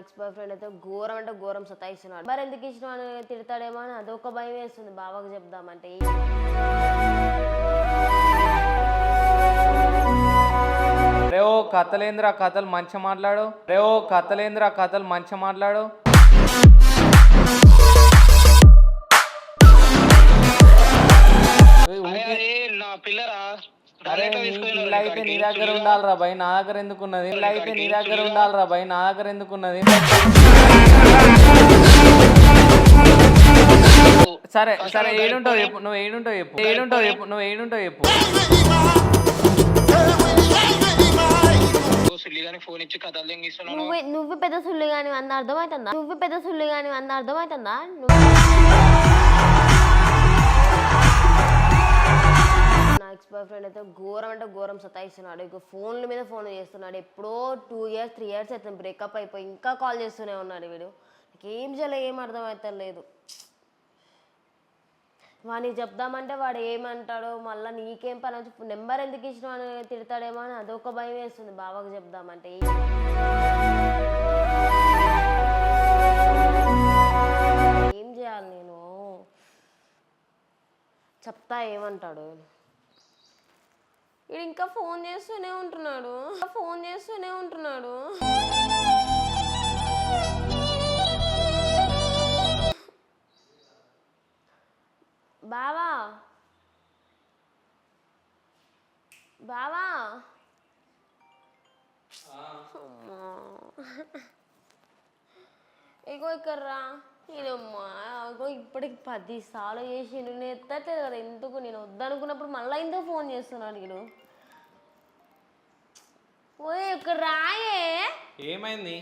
X boy friend అయితే ఘోరం అంటే ఘోరం సతాయిస్తున్నాడు. మరి ఎందుకు ఇష్టం అని తిడతాడేమో అని అదొక భయం వేస్తుంది. బావకు చెప్దామంటే. రేవో కథలేంద్ర కథలు మంచి మాట్లాడు. రేవో కథలేంద్ర కథలు మంచి మాట్లాడు. పిల్ల అయితే నీ దగ్గర. ఉండాలిరా భయ్ నా దగ్గర ఎందుకున్నది? పిల్ల అయితే నీ దగ్గర ఉండాలిరా భయ్ నా దగ్గర ఎందుకున్నది? సరే సరే ఏడుంటావు చెప్పు నువ్వు ఏడుంటావు చెప్పు. ఏడుంటావు చెప్పు నువ్వు ఏడుంటావు చెప్పు. ఫోన్ ఇచ్చి కథలు నువ్వు నువ్వు పెద్ద సుల్లి కానీ అంద అర్థమవుతుందా నువ్వు పెద్ద సుల్లి కానీ అంద అర్థమవుతుందా ఎక్స్ బాయ్ ఫ్రెండ్ అయితే ఘోరం అంటే ఘోరం సతాయిస్తున్నాడు. ఇక ఫోన్ల మీద ఫోన్ చేస్తున్నాడు. ఎప్పుడో టూ ఇయర్స్ త్రీ ఇయర్స్ అవుతుంది బ్రేకప్ అయిపోయి ఇంకా కాల్ చేస్తూనే ఉన్నాడు వీడు. నాకు ఏం చేయాలో ఏం అర్థమవుతాం లేదు వానికి చెప్దామంటే వాడు ఏమంటాడో మళ్ళీ నీకేం పని వచ్చి నెంబర్ ఎందుకు ఇచ్చినా అని తిడతాడేమో అని అదొక భయం వేస్తుంది. బావకు చెప్దామంటే ఏం చేయాలి నేను? చెప్తా ఏమంటాడు వీడు ఇంకా ఫోన్ చేస్తూనే ఉంటున్నాడు. ఫోన్ చేస్తూనే ఉంటున్నాడు. బావా. బావా. ఇగో ఇక్కడ రా. ఇగో ఇప్పటికి పది సార్లు చేసి నేను ఎత్తట్లేదు కదా ఎందుకు? నేను వద్దనుకున్నప్పుడు మళ్ళీ ఎందుకు ఫోన్ చేస్తున్నాడు వీడు ఓయ్ ఇక్కడ రాయే. ఏమైంది?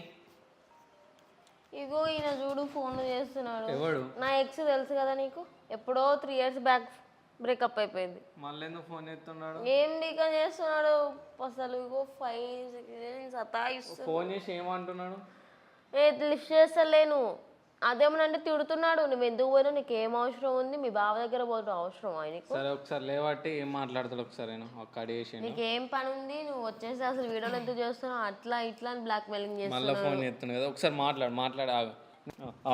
ఇగో ఈయన చూడు ఫోన్ చేస్తున్నాడు. ఎవడు? నా ఎక్స్ తెలుసు కదా నీకు? ఎప్పుడో త్రీ ఇయర్స్ బ్యాక్ బ్రేకప్ అయిపోయింది. మళ్ళీ ఎందుకు ఫోన్ చేస్తున్నాడు? ఏం డీకా చేస్తున్నాడు? అసలు ఇగో ఫైవ్ సిక్స్ సతాయిస్తు ఫోన్ చేసి ఏమంటున్నాడు? ఏ లిఫ్ట్ చేస్తలేను. అదేమనంటే తిడుతున్నాడు. నువ్వు ఎందుకు పోయినా నీకు ఏం అవసరం ఉంది? మీ బావ దగ్గర పోవడం అవసరం ఆయనకు? సరే ఒకసారి లేవట్టి ఏం మాట్లాడతాడు ఒకసారి నేను ఒక అడిగేసి నీకు ఏం పని ఉంది? నువ్వు వచ్చేసి అసలు వీడియోలు ఎందుకు చేస్తున్నావు? అట్లా ఇట్లా అని బ్లాక్ మెయిలింగ్ మళ్ళీ చేస్తున్నావు ఫోన్ చేస్తున్నాడు కదా. ఒకసారి మాట్లాడు మాట్లాడు ఆగు.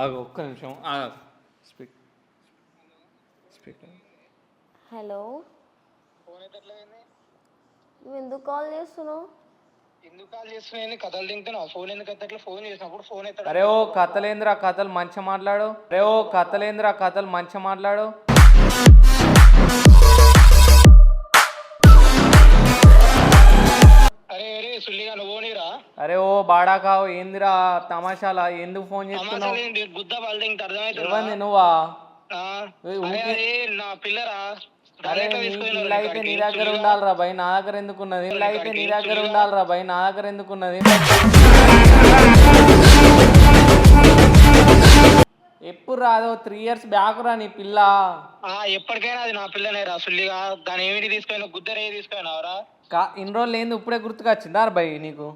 ఆగు ఒక్క నిమిషం. ఆగు. Speak speak hello? నువ్వు ఎందుకు కాల్ చేస్తున్నావు? ఎందుకు కాల్ చేస్తున్నాయి కథలు తింటున్నావు. ఫోన్ ఎందుకు ఎత్తట్లే? ఫోన్ చేసినప్పుడు ఫోన్ ఎత్తడం అరే ఓ కథలేంద్రా కథలు మంచి మాట్లాడు. అరే ఓ కథలేంద్రా కథలు మంచి మాట్లాడు. అరే అరే సుల్లిగా నువ్వు నీరా అరే ఓ బాడాకావు ఏందిరా తమాషాలా? ఎందుకు ఫోన్ చేస్తున్నావు? గుద్ద వాళ్ళు నువ్వా? అరే నా పిల్లరా? అరే అయితే నీ దగ్గర. ఉండాలిరా భయ్ నా దగ్గర ఎందుకున్నది? అయితే నీ దగ్గర ఉండాలిరా భయ్ నా దగ్గర ఎందుకున్నది? ఎప్పుడు రాదో త్రీ ఇయర్స్ బ్యాక్ రా నీ పిల్ల. ఆ ఎప్పటికైనా అది నా పిల్లనే రా సుల్లిగా దాని ఏమిటి తీసుకొని గుద్దరే తీసుకున్నావురా కా ఇన్ని రోజులు ఏంది? ఇప్పుడే గుర్తుకొచ్చిందా భయ్ నీకు?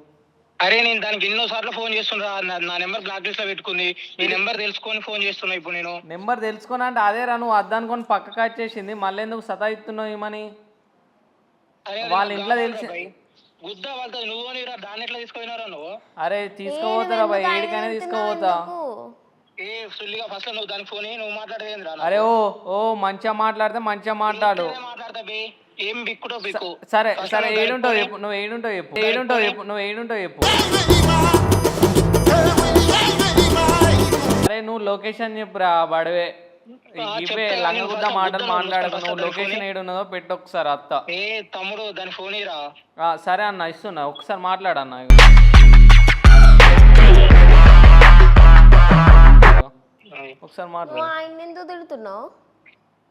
అరే నేను దానికి ఎన్నో సార్లు ఫోన్ చేస్తున్నా నా- నెంబర్ బ్లాక్ లిస్ట్లో పెట్టుకుంది. ఈ నెంబర్ తెలుసుకొని ఫోన్ చేస్తున్నా ఇప్పుడు నేను. నెంబర్ తెలుసుకున్నా అంటే అదే రా నువ్వు అద్దనుకొని పక్కకు వచ్చేసింది మళ్ళీ ఎందుకు సతాయిస్తున్నావు ఏమని వాళ్ళ ఇంట్లో తెలిసి. గుద్ద వాళ్ళతో నువ్వు నీరా దాన్ని ఎట్లా తీసుకుపోయినారా నువ్వు? అరే తీసుకుపోతారా భయ్ ఏడికైనా తీసుకుపోతా. ఏ సుల్లిగా ఫస్ట్ నువ్వు ఫోన్ నువ్వు మాట్లాడేది అరే ఓ ఓ మంచిగా మాట్లాడితే మంచిగా మాట్లాడు. మాట్లాడతా ఏం బిక్కుడో బిక్కు. సరే సరే ఏడుంటావు దానికి చెప్పు నువ్వు ఏడుంటావు చెప్పు. ఏడుంటావు చెప్పు నువ్వు ఏడుంటావు చెప్పు. అరే నువ్వు లొకేషన్ చెప్పురా బడవే. ఇవే లంగ మాటలు మాట్లాడకు first నువ్వు లొకేషన్ ఏడున్నదో పెట్టు ఒకసారి అత్త. ఏ తమ్ముడు దాని ఫోన్ ఇరా సరే అన్న ఇస్తున్నా. ఒకసారి మాట్లాడన్న ఒకసారి మాట్లాడు. ఎందుకు తిడుతున్నావు?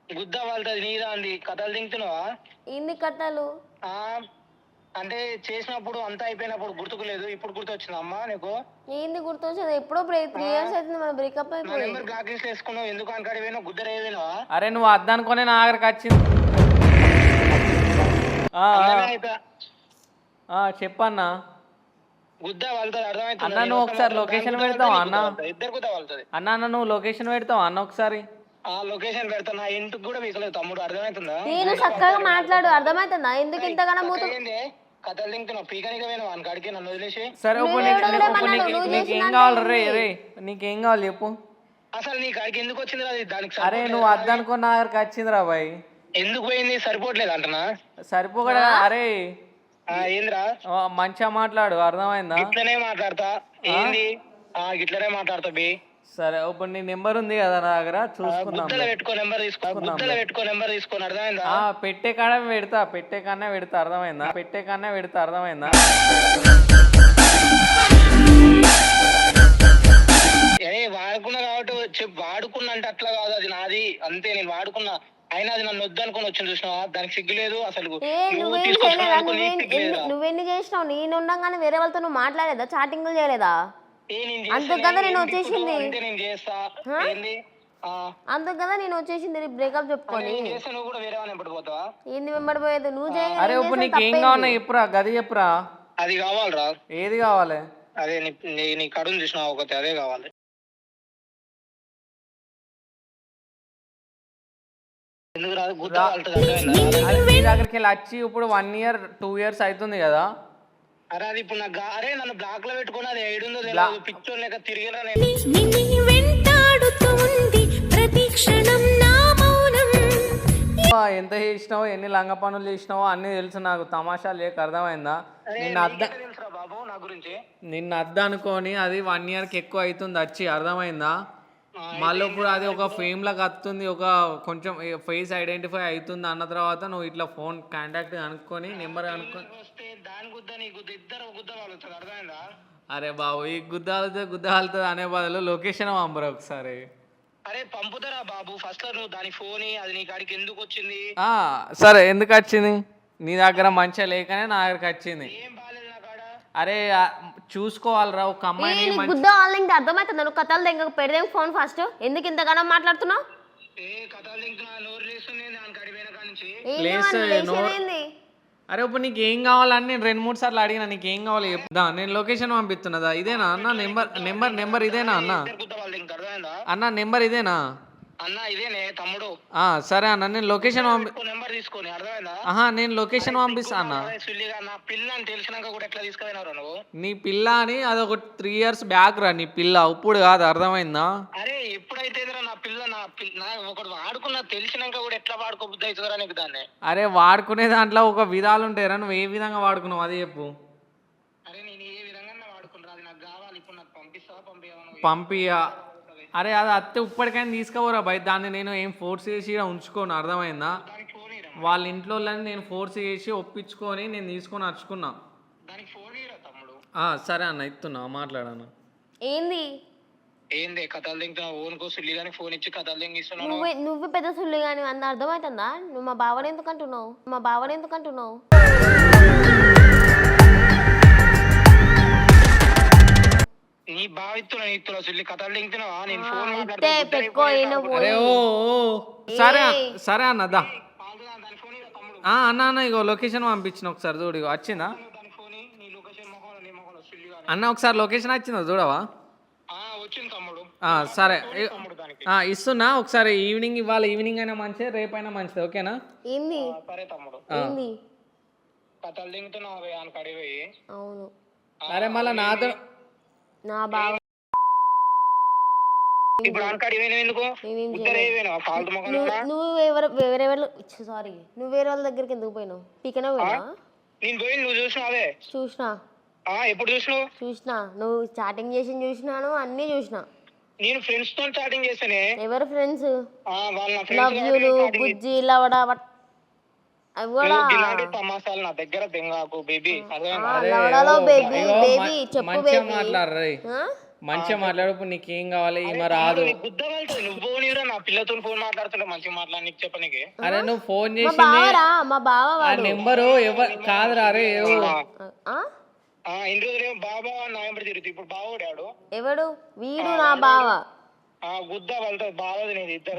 గుద్ద వాళ్ళతో నీదా అండి? కథలు తింటున్నావా ఇన్ని కథలు? ఆ, అంటే చేసినప్పుడు అంతా అయిపోయినప్పుడు గుర్తుకు లేదు. ఇప్పుడు గుర్తు వచ్చింది అమ్మా నీకు? ఏంది గుర్తొచ్చేది? ఎప్పుడో త్రీ ఇయర్స్ అవుతుంది మన బ్రేకప్ నా అయిపోయి. నెంబర్ బ్లాక్ లిస్ట్ వేసుకున్నావు. ఎందుకు అనకాడి పోయినావు? గుద్ద రేవేనావా అరే నువ్వు అద్దనుకొని నా దగ్గరకు వచ్చింది. ఆ, ఆ, ఆ, చెప్పన్నా. గుద్ద వాళ్ళతో అర్థమవుతుంది అన్న నువ్వు ఒకసారి లొకేషన్ పెడతావా అన్న? ఇద్దరు గుద్ద వాళ్ళతో అన్న అన్న నువ్వు లొకేషన్ పెడతావా అన్న ఒకసారి? ఆ లొకేషన్ పెడతా నా ఇంటికి కూడా వీకలేదు తమ్ముడు అర్థమవుతుందా నేను చక్కగా మాట్లాడు అర్థమవుతుందా ఎందుకు ఇంతగానో మూత ఏంది? కథలు తింటున్నావు పీకనిక పోయినా వాని కాడికి నన్ను వదిలేసి. సరే ఇప్పుడు నువ్వు నీకు ఎవడో నీకు- ఇప్పుడు ఏమన్నాడు? నీకు నువ్వు నీకేం చేసిన కావాలి రే అంటే రే నీకేం కావాలి చెప్పు. అసలు నీ ఎందుకు వచ్చింది అది దానికి అరే? నువ్వు అద్దనుకున్న దగ్గరికి వచ్చిందిరా బాయ్. ఎందుకు పోయింది? సరిపోవట్లేదు అంటనా సరిపోకడా అరే. ఆ, ఏందిరా? ఆ, మంచిగా మాట్లాడు అర్థమైందా? గిట్లనే మాట్లాడతా. ఏంది? ఆ గిట్లనే మాట్లాడతా బి. సరే ఇప్పుడు నీ నెంబర్ ఉంది కదా నా దగ్గర చూసుకుందాం. గుద్దలు పెట్టుకో నెంబర్ తీసుకో గుద్దలు పెట్టుకో నెంబర్ తీసుకొని అర్థమైందా? ఆ పెట్టే కాడ పెడతా పెట్టే కన్నా పెడతా అర్థమైందా? పెట్టే కన్నా పెడతా అర్థమైందా? ఏ వాడుకున్నా కాబట్టి చెప్పు వాడుకున్నా అంటే అట్లా కాదు అది నాది అంతే నేను వాడుకున్నా. అయినా అది నన్ను వద్దనుకొని వచ్చింది చూసినావా? దానికి సిగ్గు లేదు అసలు ఏ నువ్వు నువ్వేం తీసుకొచ్చినావు చేయలేదా? అనుకో, నీకు నువ్వేం సిగ్గు లేదురా? ఎన్ని- నువ్వెన్ని చేసినావు? నేను ఉండగానే వేరే వాళ్ళతో నువ్వు మాట్లాడేదా చాటింగ్లు చేయలేదా? ఏ నేను వచ్చేసింది. అంటే నేను వచ్చేసింది బ్రేకప్ చెప్పుకొని. ఏంది వెంబడిపోయేది నువ్వు అరే ఇప్పుడు నీకు ఏం కావాలన్నా చెప్పురా గది చెప్పురా. అది కావాలిరా. ఏది కావాలి? అదే నీ నీ- నీ కడును చూసినావు ఒకటి అదే కావాలి. దగ్గరికి వెళ్ళి వచ్చి ఇప్పుడు వన్ ఇయర్ టూ ఇయర్స్ అవుతుంది కదా. అరే అది ఇప్పుడు నాకు అరే నన్ను బ్లాక్లో పెట్టుకుని అది ఏడుందో తెలియదు. పిక్చర్ లేక తిరిగిరా నేను నిన్ను వెంటాడుతోంది ప్రతి క్షణం నా మౌనం. ఆ, ఎంత చేసినావో ఎన్ని లంగ పనులు చేసినావో అన్నీ తెలుసు నాకు. తమాషా లేక అర్థమైందా? నిన్న అద్ద బాబు నా గురించి? నిన్న అద్ద అనుకొని అది వన్ ఇయర్కి ఎక్కువ అవుతుంది వచ్చి అర్థమైందా? మళ్ళీ ఇప్పుడు అది ఒక ఫేమ్ లాగా వస్తుంది ఒక కొంచెం ఫేస్ ఐడెంటిఫై అవుతుంది అన్న తర్వాత నువ్వు ఇట్లా ఫోన్ కాంటాక్ట్ అనుకొని నెంబర్ అనుకొని వస్తే దాని గుద్ద నీ గుద్ద ఇద్దరు గుద్ద కాలుతుంది అర్థమైందా? అరే బాబు ఈ గుద్దాలుతుంది గుద్దాలుతుంది అనే బదులు లొకేషన్ పంపరు ఒకసారి. అరే పంపుతారా బాబు? ఫస్ట్ నువ్వు దాని ఫోన్ అది నీ కాడికి ఎందుకు వచ్చింది? సరే ఎందుకు వచ్చింది? నీ దగ్గర మంచిగా లేకనే నా దగ్గరకు వచ్చింది. ఏం అరే చూసుకోవాలిరా ఒక అమ్మాయిని మంచి గుద్ద వాళ్ళు ఇంకా అర్థమవుతుంది. నువ్వు కథలు దగ్గర పెడదేం ఫోన్ ఫస్ట్. ఎందుకు ఇంతగానో మాట్లాడుతున్నావు? అరే ఇప్పుడు నీకు ఏం కావాలని నేను రెండు మూడు సార్లు అడిగినా నీకు ఏం కావాలి చెప్దా. నేను లొకేషన్ పంపిస్తున్నదా? ఇదేనా? అన్న నెంబర్ నెంబర్ నెంబర్ ఇదేనా అన్న? ఇంకా అన్న నెంబర్ ఇదేనా? అన్న ఇదేనే తమ్ముడు. సరే అన్న నేను లొకేషన్ నెంబర్ తీసుకొని అర్థమైందా? ఆహా నేను లొకేషన్ పంపిస్తా అన్న. నా పిల్ల అని తెలిసినాక కూడా ఎట్లా తీసుకుపోయినారు నువ్వు? నీ పిల్ల అని అది ఒక త్రీ ఇయర్స్ బ్యాక్ రా నీ పిల్ల ఇప్పుడు కాదు అర్థమైందా? అరే ఎప్పుడైతే నా పిల్ల నా పిల్ల ఒకటి వాడుకున్నా తెలిసినాక కూడా ఎట్లా వాడుకోబుద్ది నీకు దాన్ని? అరే వాడుకునే దాంట్లో ఒక విధాలు ఉంటాయిరా నువ్వు ఏ విధంగా వాడుకున్నావు అది చెప్పు. అరే నేను ఏ విధంగా అది నాకు కావాలి ఇప్పుడు నాకు పంపిస్తావా పంపియా అరే అది అత్తే ఇప్పటికైనా తీసుకోవరా బయట దాన్ని నేను ఏం ఫోర్స్ చేసి ఉంచుకోను అర్థమైందా? వాళ్ళ ఇంట్లో వాళ్ళని నేను ఫోర్స్ చేసి ఒప్పించుకొని నేను తీసుకొని వచ్చుకున్నా దానికి ఫోన్ ఇరా తమ్ముడు ఆ, సరే అన్న ఇస్తున్నా మాట్లాడాను ఏంది? ఏంది కథలు దింగుతున్నావు ఓన్కో సుల్లి కానీ ఫోన్ ఇచ్చి కథలు దింగిస్తున్నావు నువ్వే నువ్వు పెద్ద సుల్లి కానీ అంత అర్థమవుతుందా? నువ్వు మా బావని ఎందుకు అంటున్నావు? మా బావని ఎందుకు అంటున్నావు? నీ బావిత్తున్నా నీ ఇస్తున్నా సుల్లి కథలు దింగుతున్నావా నేను ఫోన్ పెట్టుకో ఈయన అరే ఓ ఓ. సరే అన్న- సరే అన్న దా. దాని ఫోన్ ఇరా తమ్ముడు. ఆ, అన్న అన్న ఇగో లొకేషన్ పంపించిన ఒకసారి చూడు ఇగో వచ్చిందా? దాని ఫోన్ నీ లొకేషన్ మొహం నీ మొహం సుల్లి కానీ అన్న ఒకసారి లొకేషన్ వచ్చిందా చూడవా? ఆ, వచ్చింది తమ్ముడు. ఆ, సరే. ఇ- తమ్ముడు దానికి. ఆ, ఇస్తున్నా ఒకసారి ఈవినింగ్ ఇవాళ ఈవినింగ్ అయినా మంచిదే రేపైనా మంచిది ఓకేనా? ఏంది? ఆ, సరే తమ్ముడు. ఏంది? కథలు అవును. అరే మళ్ళీ నాతో నా బావ. ఇప్పుడు ఎందుకు? నువ్వు ఎవరు వేరే వాళ్ళు సారీ నువ్వు వేరే వాళ్ళ దగ్గరికి ఎందుకు పోయినావు? పీకనే పోయినా నేను పోయి నువ్వు చూసినావే చూసినా. ఎప్పుడు చూసినావు? చూసినా. నువ్వు చాటింగ్ చేసి చూసినాను అన్నీ చూసినా. నేను ఫ్రెండ్స్తో చాటింగ్ చేస్తానే ఎవరు ఫ్రెండ్స్ లవ్ యూలు బుజ్జి లవడ ఇలాంటి తమాసాలు నా దగ్గర దెంగాకు బేబీ. లవడలో బేబీ ఇగో బేబీ మ- చెప్పు మంచిగా మాట్లాడరు మంచిగా మాట్లాడు నీకేం కావాలి? ఈమె రాదు. నువ్వు నా పిల్లతో ఫోన్ మాట్లాడుతుంటే మంచిగా మాట్లాడి నీకు చెప్పనీకి అరే నువ్వు ఫోన్ బావరా మా బావ ఆ వాడు. నెంబరు ఎవరు కాదురా అరే ఏవో. ఆ? ఆ ఇన్ని రోజులు బాబా నా వెంబడి తిరుగుతుంది ఇప్పుడు బావోడాడు ఎవడు? వీడు నా బావ.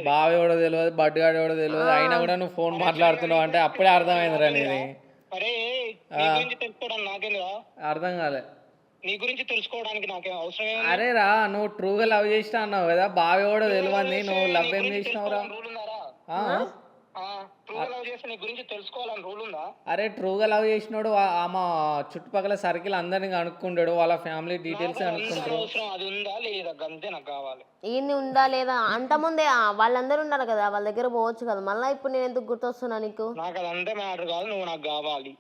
బావ ఎవడో తెలియదు బడ్గాడు ఎవడో తెలియదు అయినా కూడా నువ్వు ఫోన్ మాట్లాడుతున్నావు అంటే అప్పుడే అర్థమైందిరా నీది. అరే నీ గురించి తెలుసుకోవడానికి నాకేందా అర్థం కాలే. నీ గురించి తెలుసుకోవడానికి నాకేం అవసరం అరే రా నువ్వు ట్రూగా లవ్ చేసినా అన్నావు కదా బావ ఎవడో తెలియదు నువ్వు లవ్ ఏం? ఆ, ట్రూ లవ్ చేస్తే నీ గురించి తెలుసుకోవాలని రూల్ ఉందా? అరే ట్రూగా లవ్ చేసినోడు ఆ- ఆమె చుట్టుపక్కల సర్కిల్ అందరిని కనుక్కుంటాడు వాళ్ళ ఫ్యామిలీ డీటెయిల్స్ అవసరం అది ఉందా లేదా? అంతే నాకు కావాలి. ఈయన్ని ఉందా లేదా? అంత ముందే వాళ్ళందరూ ఉన్నారు కదా వాళ్ళ దగ్గర పోవచ్చు కదా. మళ్ళీ ఇప్పుడు నేను ఎందుకు గుర్తొస్తున్నా నీకు? నాకు అదంతా మ్యాటర్ కాదు నువ్వు నాకు కావాలి.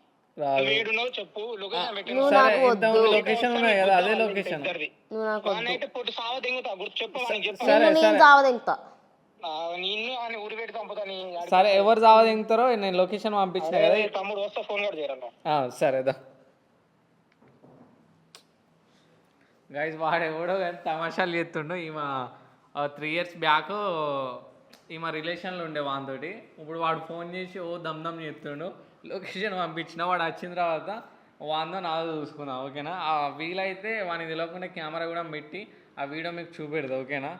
చెప్పు లొకేషన్ నువ్వు సరే నాకు ఇంత వద్దు. లొకేషన్ ఉన్నాయి కదా అదే లొకేషన్ ఇద్దరిది నువ్వు నాకు వద్దు. వాడినైతే పొట్టు సావ దింగుతా గుర్తు చెప్పు వానికి చెప్పు. సరే నిన్ను నేను నిన్ను అని ఊరి పెట్టి సరే ఎవరు చావదింగుతారో నేను లొకేషన్ పంపించిన కదా. తమ్ముడు వస్తే ఫోన్ కూడా చేయరన్నా ఆ, సరేదా గైస్ వాడు ఎవడో కానీ తమాషాలు చేస్తుండు. ఈమె త్రీ ఇయర్స్ బ్యాక్ ఈమె రిలేషన్లో ఉండే వానితోటి. ఇప్పుడు వాడు ఫోన్ చేసి ఓ దమ్ దమ్ చేస్తుండు. లొకేషన్ పంపించిన వాడు వచ్చిన తర్వాత వాందో నాదో చూసుకుందాం ఓకేనా? ఆ వీలైతే వానికి తెలియకుండా కెమెరా కూడా పెట్టి ఆ వీడియో మీకు చూపెడతా ఓకేనా?